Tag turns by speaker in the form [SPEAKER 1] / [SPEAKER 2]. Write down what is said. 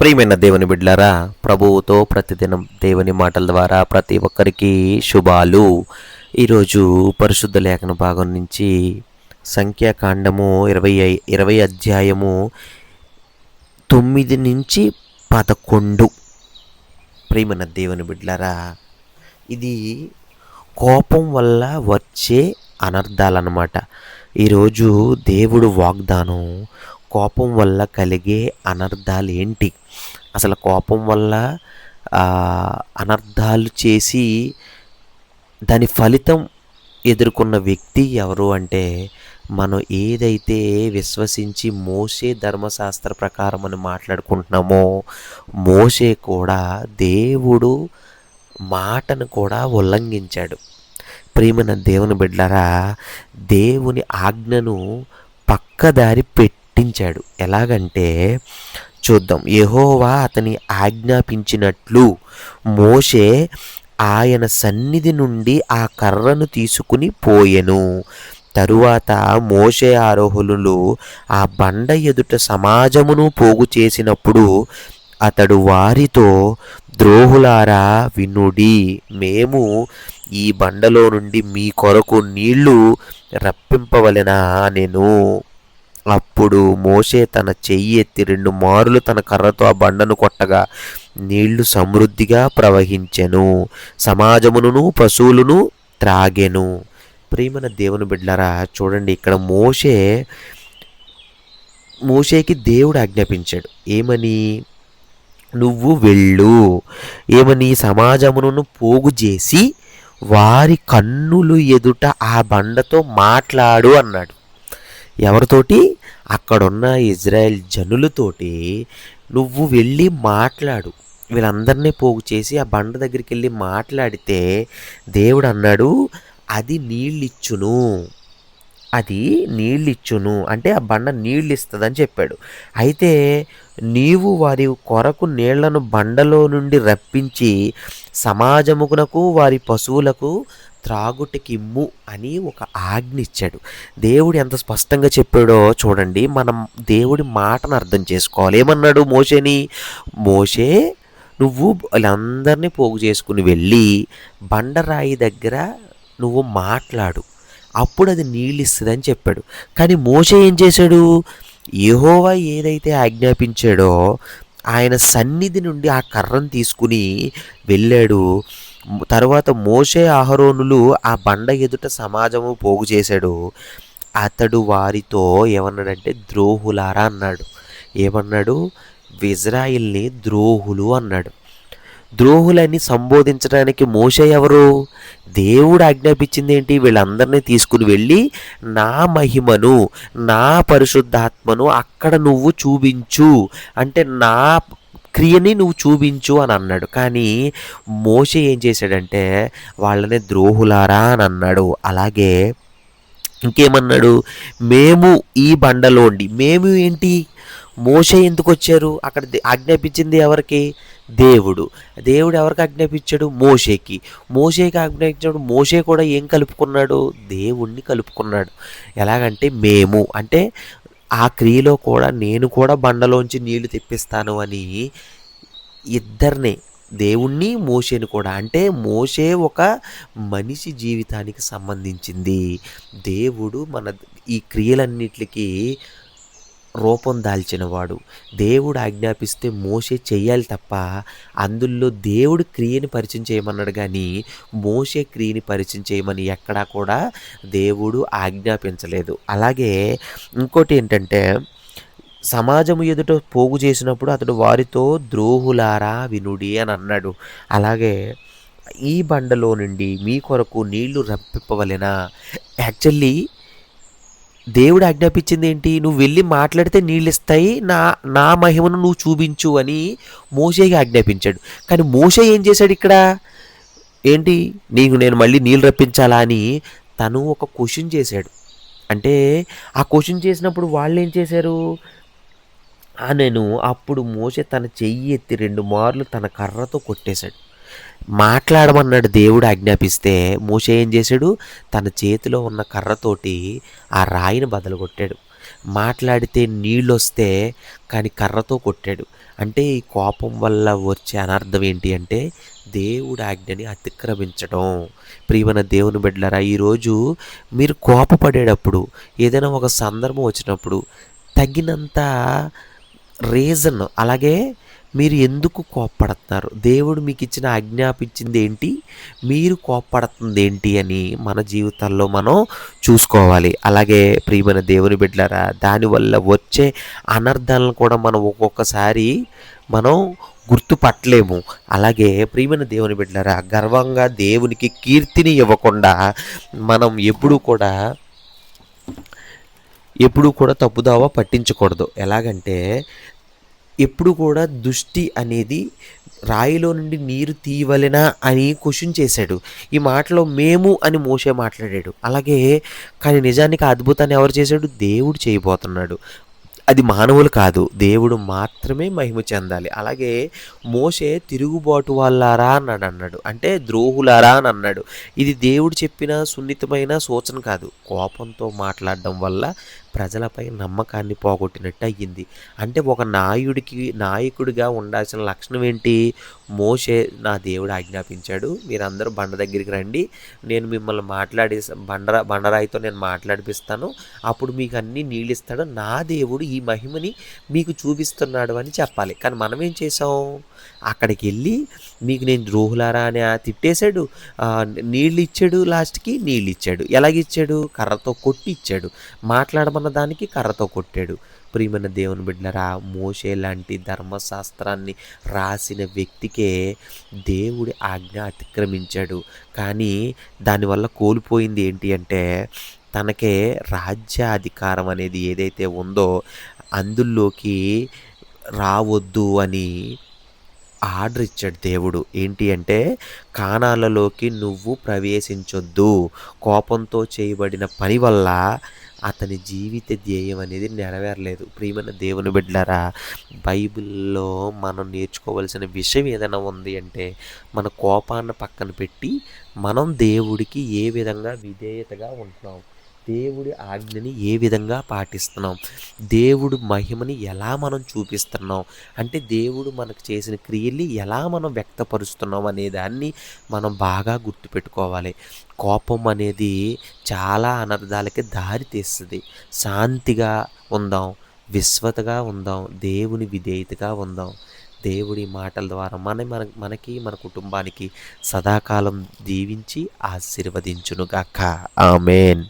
[SPEAKER 1] ప్రియమైన దేవుని బిడ్లారా ప్రభువుతో ప్రతిదినం దేవుని మాటల ద్వారా ప్రతి ఒక్కరికి శుభాలు. ఈరోజు పరిశుద్ధ లేఖన భాగం నుంచి సంఖ్యాకాండము ఇరవై ఐ- ఇరవై అధ్యాయము తొమ్మిది నుంచి పదకొండు. ప్రియమైన దేవుని బిడ్లారా ఇది కోపం వల్ల వచ్చే అనర్థాలన్నమాట. ఈరోజు దేవుడు వాగ్దానం కోపం వల్ల కలిగే అనర్థాలు ఏంటి? అసలు కోపం వల్ల అనర్థాలు చేసి దాని ఫలితం ఎదుర్కొన్న వ్యక్తి ఎవరు అంటే మనం ఏదైతే విశ్వసించి మోసే ధర్మశాస్త్ర ప్రకారం అని మాట్లాడుకుంటున్నామో మోసే కూడా దేవుడు మాటను కూడా ఉల్లంఘించాడు. ప్రేమన దేవుని బిడ్డరా దేవుని ఆజ్ఞను పక్కదారి పెట్టి పట్టించాడు. ఎలాగంటే చూద్దాం. యహోవా అతని ఆజ్ఞాపించినట్లు మోషే ఆయన సన్నిధి నుండి ఆ కర్రను తీసుకుని పోయెను. తరువాత మోషే ఆరోహులు ఆ బండ ఎదుట సమాజమును పోగు చేసినప్పుడు అతడు వారితో ద్రోహులారా వినుడి. మేము ఈ బండలో నుండి మీ కొరకు నీళ్ళు రప్పింపవలెనా? నేను అప్పుడు మోషే తన చెయ్యి ఎత్తి రెండు మారులు తన కర్రతో ఆ బండను కొట్టగా నీళ్ళు సమృద్ధిగా ప్రవహించెను. సమాజమును పశువులను త్రాగెను. ప్రేమన దేవుని బిడ్డలారా చూడండి ఇక్కడ మోషే మోషేకి దేవుడు ఆజ్ఞాపించాడు. ఏమని? నువ్వు వెళ్ళు. ఏమని? సమాజమును పోగు చేసి వారి కన్నులు ఎదుట ఆ బండతో మాట్లాడు అన్నాడు. ఎవరితోటి? అక్కడున్న ఇజ్రాయెల్ జనులతోటి నువ్వు వెళ్ళి మాట్లాడు. వీళ్ళందరినీ పోగు చేసి ఆ బండ దగ్గరికి వెళ్ళి మాట్లాడితే దేవుడు అన్నాడు అది నీళ్ళిచ్చును. అది నీళ్ళిచ్చును. అంటే ఆ బండ నీళ్ళు ఇస్తుందని చెప్పాడు. అయితే నీవు వారి కొరకు నీళ్ళను బండలో నుండి రప్పించి సమాజమునకు వారి పశువులకు త్రాగుటకిమ్ము అని ఒక ఆజ్ఞ ఇచ్చాడు దేవుడు ఎంత స్పష్టంగా చెప్పాడో చూడండి. మనం దేవుడి మాటను అర్థం చేసుకోవాలి. ఏమన్నాడు మోషేని? మోషే నువ్వు వాళ్ళందరినీ పోగు చేసుకుని వెళ్ళి బండరాయి దగ్గర నువ్వు మాట్లాడు. అప్పుడు అది నీళ్ళు ఇస్తుందని చెప్పాడు. కానీ మోషే ఏం చేశాడు? యెహోవా ఏదైతే ఆజ్ఞాపించాడో ఆయన సన్నిధి నుండి ఆ కర్రను తీసుకుని వెళ్ళాడు. తర్వాత మోషే ఆహరోనులు ఆ బండ ఎదుట సమాజము పోగు చేశాడు. అతడు వారితో ఏమన్నాడంటే ద్రోహులారా అన్నాడు. ఏమన్నాడు? ఇజ్రాయిల్ని ద్రోహులు అన్నాడు. ద్రోహులని సంబోధించడానికి మోస ఎవరు? దేవుడు ఆజ్ఞాపించింది ఏంటి వీళ్ళందరినీ తీసుకుని వెళ్ళి నా మహిమను నా పరిశుద్ధాత్మను అక్కడ నువ్వు చూపించు. అంటే నా క్రియని నువ్వు చూపించు అని అన్నాడు. కానీ మోషే ఏం చేశాడంటే వాళ్ళని ద్రోహులారా అని అన్నాడు. అలాగే ఇంకేమన్నాడు? మేము ఈ బండలోండి మేము ఏంటి? మోషే ఎందుకు వచ్చారు? అక్కడ దే- ఆజ్ఞాపించింది ఎవరికి? దేవుడు. దేవుడు ఎవరికి ఆజ్ఞాపించాడు? మోషేకి. మోషేకి ఆజ్ఞాపించాడు మోషే కూడా ఏం కలుపుకున్నాడు? దేవుణ్ణి కలుపుకున్నాడు. ఎలాగంటే మేము. అంటే ఆ క్రియలో కూడా నేను కూడా బండలోంచి నీళ్ళు తెప్పిస్తాను అని ఇద్దరిని దేవుణ్ణి మోషేని కూడా. అంటే మోషే ఒక మనిషి జీవితానికి సంబంధించింది. దేవుడు మన ఈ క్రియలన్నిటికీ రూపం దాల్చినవాడు. దేవుడు ఆజ్ఞాపిస్తే మోసే చేయాలి తప్ప అందులో దేవుడు క్రియని పరిచయం చేయమన్నాడు కానీ మోసే క్రియని పరిచయం చేయమని ఎక్కడా కూడా దేవుడు ఆజ్ఞాపించలేదు. అలాగే ఇంకోటి ఏంటంటే సమాజము ఎదుట పోగు చేసినప్పుడు అతడు వారితో ద్రోహులారా వినుడి అని అన్నాడు. అలాగే ఈ బండలో నుండి మీ కొరకు నీళ్ళు రప్పిప్పవలెనా యాక్చువల్లీ దేవుడు ఆజ్ఞాపించింది ఏంటి నువ్వు వెళ్ళి మాట్లాడితే నీళ్ళు ఇస్తాయి నా నా మహిమను నువ్వు చూపించు అని మోసేకి ఆజ్ఞాపించాడు. కానీ మోసే ఏం చేశాడు ఇక్కడ? ఏంటి? నీకు నేను మళ్ళీ నీళ్ళు రప్పించాలా అని తను ఒక క్వశ్చన్ చేశాడు. అంటే ఆ క్వశ్చన్ చేసినప్పుడు వాళ్ళు ఏం చేశారు? నేను అప్పుడు మోసే తన చెయ్యి ఎత్తి రెండు మార్లు తన కర్రతో కొట్టేశాడు. మాట్లాడమన్నాడు దేవుడు ఆజ్ఞాపిస్తే మోషే ఏం చేశాడు? తన చేతిలో ఉన్న కర్రతోటి ఆ రాయిని బదలు కొట్టాడు మాట్లాడితే నీళ్ళు వస్తే కానీ కర్రతో కొట్టాడు. అంటే ఈ కోపం వల్ల వచ్చే అనర్థం ఏంటి అంటే దేవుడి ఆజ్ఞని అతిక్రమించడం. ప్రియమైన దేవుని బిడ్డలారా ఈరోజు మీరు కోపపడేటప్పుడు ఏదైనా ఒక సందర్భం వచ్చినప్పుడు తగినంత రీజన్ అలాగే మీరు ఎందుకు కోప్పడుతున్నారు దేవుడు మీకు ఇచ్చిన ఆజ్ఞాపించింది ఏంటి మీరు కోప్పడుతుంది ఏంటి అని మన జీవితాల్లో మనం చూసుకోవాలి. అలాగే ప్రియమైన దేవుని బిడ్డలారా దానివల్ల వచ్చే అనర్థాలను కూడా మనం ఒక్కొక్కసారి మనం గుర్తుపట్టలేము. అలాగే ప్రియమైన దేవుని బిడ్డలారా గర్వంగా దేవునికి కీర్తిని ఇవ్వకుండా మనం ఎప్పుడూ కూడా ఎప్పుడూ కూడా తప్పుదావా పట్టించకూడదు. ఎలాగంటే ఎప్పుడు కూడా దృష్టి అనేది రాయిలో నుండి నీరు తీయవలెనా అని క్వశ్చన్ చేశాడు. ఈ మాటలో మేము అని మోసే మాట్లాడాడు. అలాగే కానీ నిజానికి ఆ అద్భుతాన్ని ఎవరు చేశాడు? దేవుడు చేయబోతున్నాడు. అది మానవులు కాదు. దేవుడు మాత్రమే మహిమ చెందాలి. అలాగే మోసే తిరుగుబాటు వాళ్ళారా అన్నాడు అన్నాడు. అంటే ద్రోహులారా అని అన్నాడు. ఇది దేవుడు చెప్పిన సున్నితమైన సూచన కాదు. కోపంతో మాట్లాడడం వల్ల ప్రజలపై నమ్మకాన్ని పోగొట్టినట్టు అయ్యింది అంటే ఒక నాయుడికి నాయకుడిగా ఉండాల్సిన లక్షణం ఏంటి? మోసే నా దేవుడు ఆజ్ఞాపించాడు. మీరందరూ బండ దగ్గరికి రండి. నేను మిమ్మల్ని మాట్లాడే బండరా బండరాయితో నేను మాట్లాడిపిస్తాను. అప్పుడు మీకు అన్ని నీళ్ళు ఇస్తాడు నా దేవుడు ఈ మహిమని మీకు చూపిస్తున్నాడు అని చెప్పాలి. కానీ మనం ఏం చేసాం అక్కడికి వెళ్ళి మీకు నేను ద్రోహులారా అని ఆ తిట్టేశాడు. నీళ్ళు ఇచ్చాడు లాస్ట్కి నీళ్ళు ఇచ్చాడు ఎలాగిచ్చాడు? కర్రతో కొట్టి ఇచ్చాడు మాట్లాడమన్న దానికి కర్రతో కొట్టాడు. ప్రియమైన దేవుని బిడ్డలరా మోషే లాంటి ధర్మశాస్త్రాన్ని రాసిన వ్యక్తికే దేవుడి ఆజ్ఞ అతిక్రమించాడు. కానీ దానివల్ల కోల్పోయింది ఏంటి అంటే తనకే రాజ్యాధికారం అనేది ఏదైతే ఉందో అందులోకి రావద్దు అని ఆర్డర్ ఇచ్చాడు దేవుడు. ఏంటి అంటే కానాలలోకి నువ్వు ప్రవేశించొద్దు. కోపంతో చేయబడిన పని వల్ల అతని జీవిత ధ్యేయం అనేది నెరవేరలేదు. ప్రియమైన దేవుని బిడ్డలారా బైబిల్లో మనం నేర్చుకోవలసిన విషయం ఏదైనా ఉంది అంటే మన కోపాన్ని పక్కన పెట్టి మనం దేవుడికి ఏ విధంగా విధేయతగా ఉంటున్నాం? దేవుడి ఆజ్ఞని ఏ విధంగా పాటిస్తున్నాం? దేవుడు మహిమని ఎలా మనం చూపిస్తున్నాం? అంటే దేవుడు మనకు చేసిన క్రియల్ని ఎలా మనం వ్యక్తపరుస్తున్నాం అనే దాన్ని మనం బాగా గుర్తుపెట్టుకోవాలి. కోపం అనేది చాలా అనర్థాలకి దారి తీస్తుంది. శాంతిగా ఉందాం విశ్వతగా ఉందాం దేవుని విధేయతగా ఉందాం. దేవుడి మాటల ద్వారా మన మన మనకి మన కుటుంబానికి సదాకాలం దీవించి ఆశీర్వదించునుగాక. ఆమెన్.